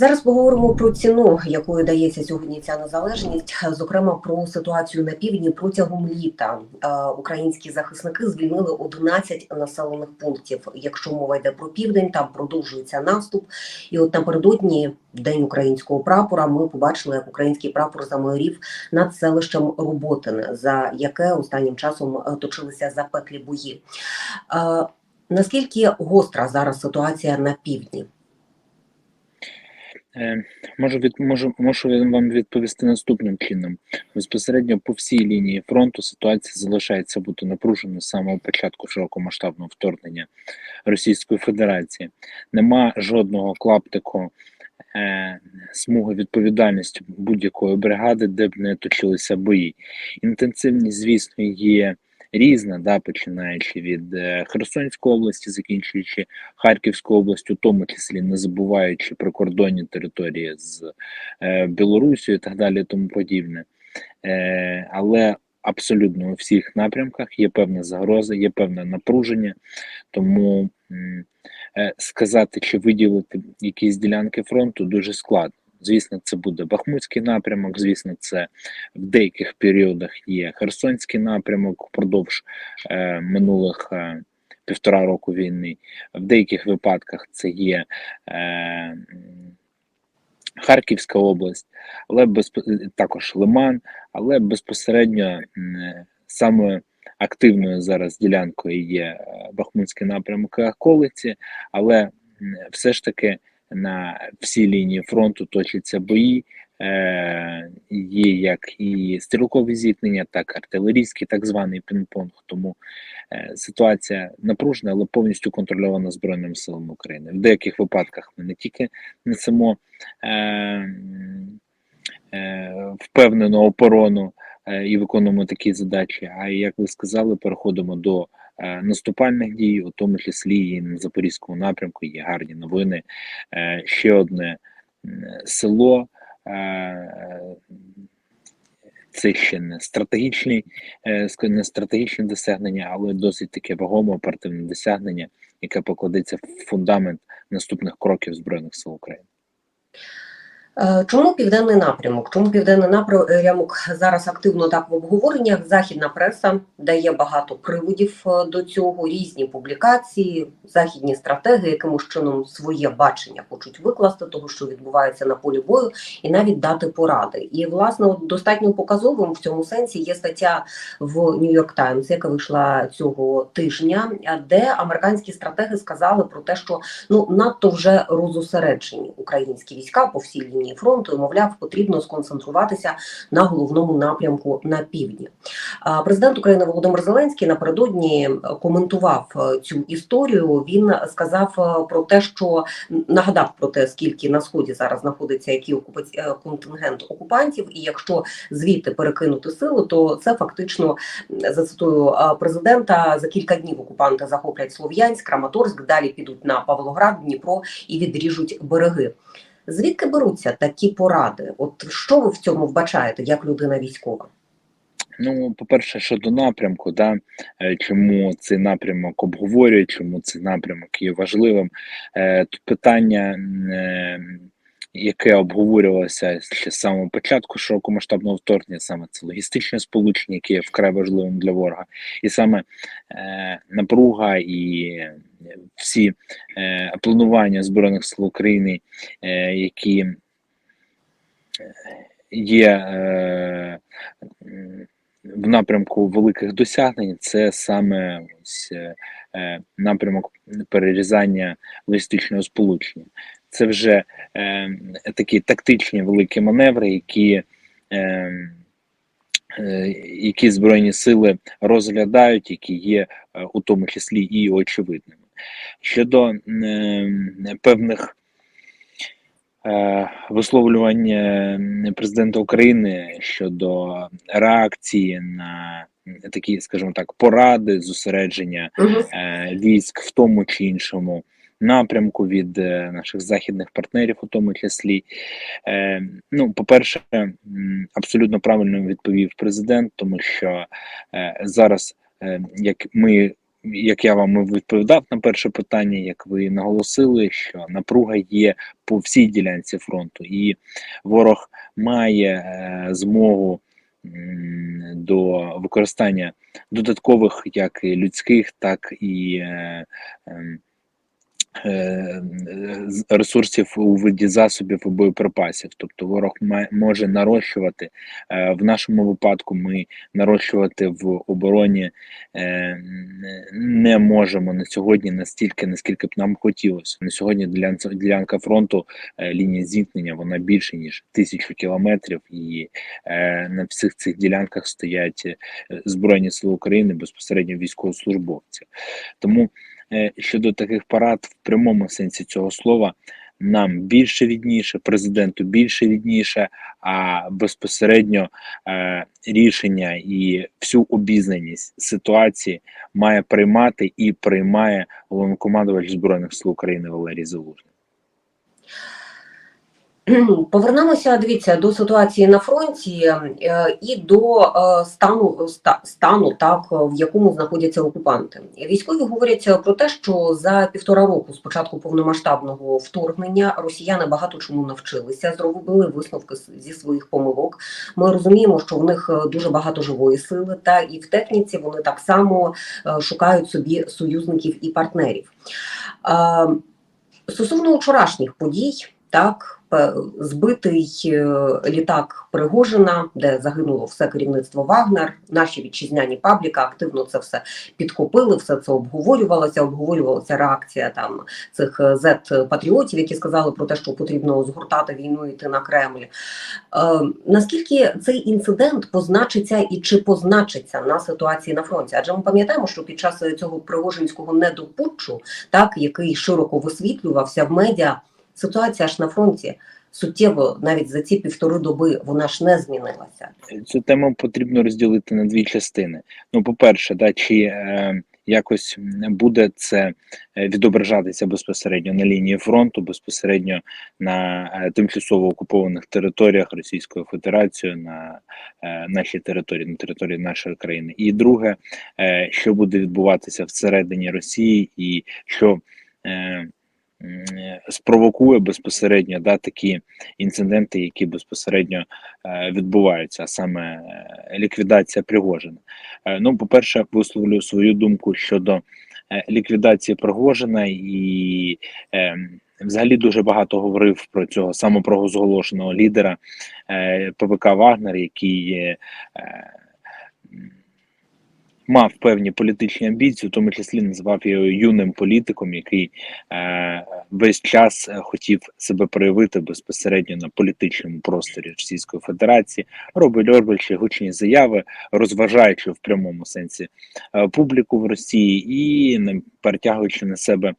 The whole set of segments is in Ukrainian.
Зараз поговоримо про ціну, якою дається сьогодні ця незалежність, зокрема про ситуацію на півдні протягом літа. Е, Українські захисники звільнили 11 населених пунктів. Якщо мова йде про південь, там продовжується наступ. І от напередодні, день українського прапора, ми побачили, як український прапор замайорів над селищем Роботине, за яке останнім часом е, точилися запеклі бої. Е, Наскільки гостра зараз ситуація на півдні? Е, Можу від можу, можу вам відповісти наступним чином. Безпосередньо по всій лінії фронту ситуація залишається бути напруженою з самого початку широкомасштабного вторгнення Російської Федерації. Нема жодного клаптику е, смуги відповідальності будь-якої бригади, де б не точилися бої. Інтенсивність, звісно, є різна, да, починаючи від е, Херсонської області, закінчуючи Харківською областю, в тому числі не забуваючи прикордонні території з е, Білорусією і так далі, тому подібне. Е, але абсолютно у всіх напрямках є певна загроза, є певне напруження, тому сказати чи виділити якісь ділянки фронту дуже складно. Звісно, це буде Бахмутський напрямок. Звісно, це в деяких періодах є Херсонський напрямок впродовж е, минулих е, півтора року війни. В деяких випадках це є е, Харківська область, але без, також Лиман, але безпосередньо е, саме активною зараз ділянкою є е, Бахмутський напрямок околиці, але все ж таки на всій лінії фронту точаться бої. Е, є як і стрілкові зіткнення, так артилерійський, так званий пінг-понг. Тому е, ситуація напружена, але повністю контрольована Збройними силами України. В деяких випадках ми не тільки несемо е, е, впевнену оборону е, і виконуємо такі задачі, а як ви сказали, переходимо до наступальних дій, у тому числі і на Запорізькому напрямку є гарні новини. Е, ще одне село. Е, це ще не стратегічні, е, не стратегічне досягнення, але досить таке вагоме оперативне досягнення, яке покладеться в фундамент наступних кроків Збройних сил України. Е, Чому південний напрямок? Чому південний напрямок зараз активно так в обговореннях? Західна преса дає багато приводів е, до цього, різні публікації, західні стратегії, якимось чином своє бачення хочуть викласти того, що відбувається на полі бою, і навіть дати поради. І власне достатньо показовим в цьому сенсі є стаття в Нью-Йорк Таймс, яка вийшла цього тижня, де американські стратеги сказали про те, що ну надто вже розосереджені українські війська по всій лінії фронту, і мовляв, потрібно сконцентруватися на головному напрямку на півдні. Президент України Володимир Зеленський напередодні коментував е, цю історію. Він сказав е, про те, що нагадав про те, скільки на сході зараз знаходиться який окупаці... е, контингент окупантів, і якщо звідти перекинути сили, то це фактично зацитую президента за кілька днів окупанти захоплять Слов'янськ, Краматорськ, далі підуть на Павлоград, Дніпро і відріжуть береги. Звідки беруться такі поради? От що ви в цьому вбачаєте як людина військова? Ну, по-перше, щодо напрямку, да, е, чому цей напрямок обговорюють, чому цей напрямок є важливим. Е, Тут питання, е, яке обговорювалося з самого початку широкомасштабного вторгнення, саме це логістичне сполучення, яке є вкрай важливим для ворога, і саме е, напруга і всі е, планування Збройних сил України, е, які е, є е, в напрямку великих досягнень, це саме ось, е, е, напрямок перерізання логістичного сполучення. Це вже е, такі тактичні великі маневри, які, е, е, які Збройні сили розглядають, які є е, у тому числі і очевидними. Щодо е, певних е, висловлювань е, президента України щодо реакції на такі, скажімо так, поради, зосередження е, військ в тому чи іншому напрямку від е, наших західних партнерів, у тому числі. Е, ну, по-перше, абсолютно правильно відповів президент, тому що е, зараз, як ми як я вам відповідав на перше питання, як ви наголосили, що напруга є по всій ділянці фронту, і ворог має змогу до використання додаткових як людських, так і ем, ресурсів у виді засобів і боєприпасів. Тобто ворог може нарощувати. Е, В нашому випадку ми нарощувати в обороні е, не можемо на сьогодні настільки, наскільки б нам хотілося. На сьогодні ділянка, фронту, е, лінія зіткнення, вона більше ніж тисячу кілометрів, і е, на всіх цих ділянках стоять е, Збройні Сили України, безпосередньо військовослужбовці. Тому е, щодо таких парад в прямому сенсі цього слова. Нам більше відніше, президенту більше відніше, а безпосередньо е, рішення і всю обізнаність ситуації має приймати і приймає головнокомандувач збройних сил України Валерій Залужний. Повернемося, дивіться, до ситуації на фронті е, і до е, стану стану, так в якому знаходяться окупанти. Військові говорять про те, що за півтора року з початку повномасштабного вторгнення росіяни багато чому навчилися, зробили висновки зі своїх помилок. Ми розуміємо, що в них е, дуже багато живої сили, та і в техніці вони так само шукають собі союзників і партнерів. Стосовно вчорашніх подій, так збитий е, літак Пригожина, де загинуло все керівництво Вагнер. Наші вітчизняні пабліка активно це все підхопили, все це обговорювалося. Обговорювалася реакція там цих зет патріотів, які сказали про те, що потрібно згортати війну і йти на Кремль. Е, наскільки цей інцидент позначиться і чи позначиться на ситуації на фронті? Адже ми пам'ятаємо, що під час цього пригожинського недопутчу, так який широко висвітлювався в медіа, ситуація ж на фронті суттєво навіть за ці півтори доби вона ж не змінилася. Цю тему потрібно розділити на дві частини. Ну, по-перше, да, чи е, якось буде це е, відображатися безпосередньо на лінії фронту, безпосередньо на е, тимчасово окупованих територіях Російської Федерації, на е, нашій території, на території нашої країни. І друге, е, що буде відбуватися всередині Росії, і що е, спровокує безпосередньо да, такі інциденти, які безпосередньо е, відбуваються, а саме е, ліквідація Пригожина. Е, Ну, по-перше, висловлю свою думку щодо ліквідації Пригожина і взагалі дуже багато говорив про цього самопроголошеного лідера ПВК Вагнер, який мав певні політичні амбіції, в тому числі називав його юним політиком, який е, весь час е, хотів себе проявити безпосередньо на політичному просторі Російської Федерації, робить роблячи гучні заяви, розважаючи в прямому сенсі е, публіку в Росії і не перетягуючи на себе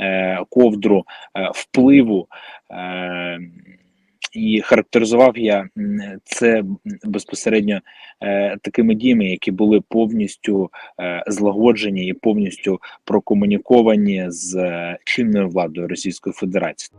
е, ковдру е, впливу. Е, і характеризував я це безпосередньо е, такими діями, які були повністю е, злагоджені і повністю прокомуніковані з е, чинною владою Російської Федерації.